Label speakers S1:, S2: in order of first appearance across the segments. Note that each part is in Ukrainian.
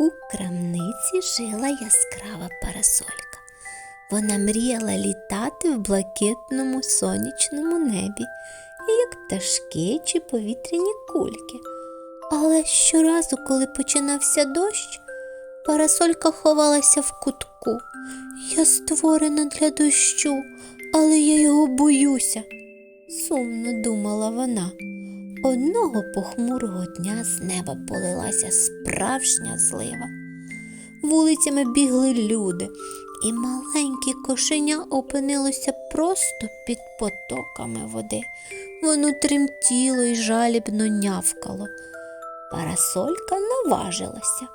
S1: У крамниці жила яскрава парасолька. Вона мріяла літати в блакитному сонячному небі, як пташки чи повітряні кульки. Але щоразу, коли починався дощ, парасолька ховалася в кутку. Я створена для дощу, але я його боюся, сумно думала вона. Одного похмурого дня з неба полилася справжня злива. Вулицями бігли люди, і маленьке кошеня опинилося просто під потоками води. Воно тремтіло і жалібно нявкало. Парасолька наважилася.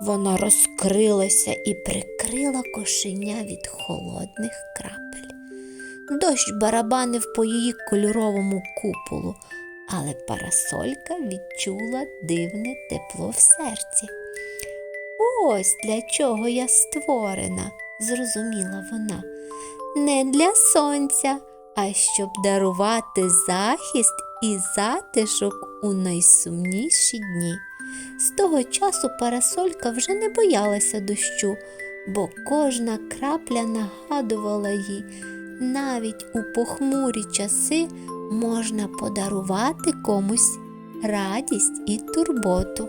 S1: Вона розкрилася і прикрила кошеня від холодних крапель. Дощ барабанив по її кольоровому куполу, але парасолька відчула дивне тепло в серці. Ось для чого я створена, зрозуміла вона. Не для сонця, а щоб дарувати захист і затишок у найсумніші дні. З того часу парасолька вже не боялася дощу, бо кожна крапля нагадувала їй, навіть у похмурі часи можна подарувати комусь радість і турботу.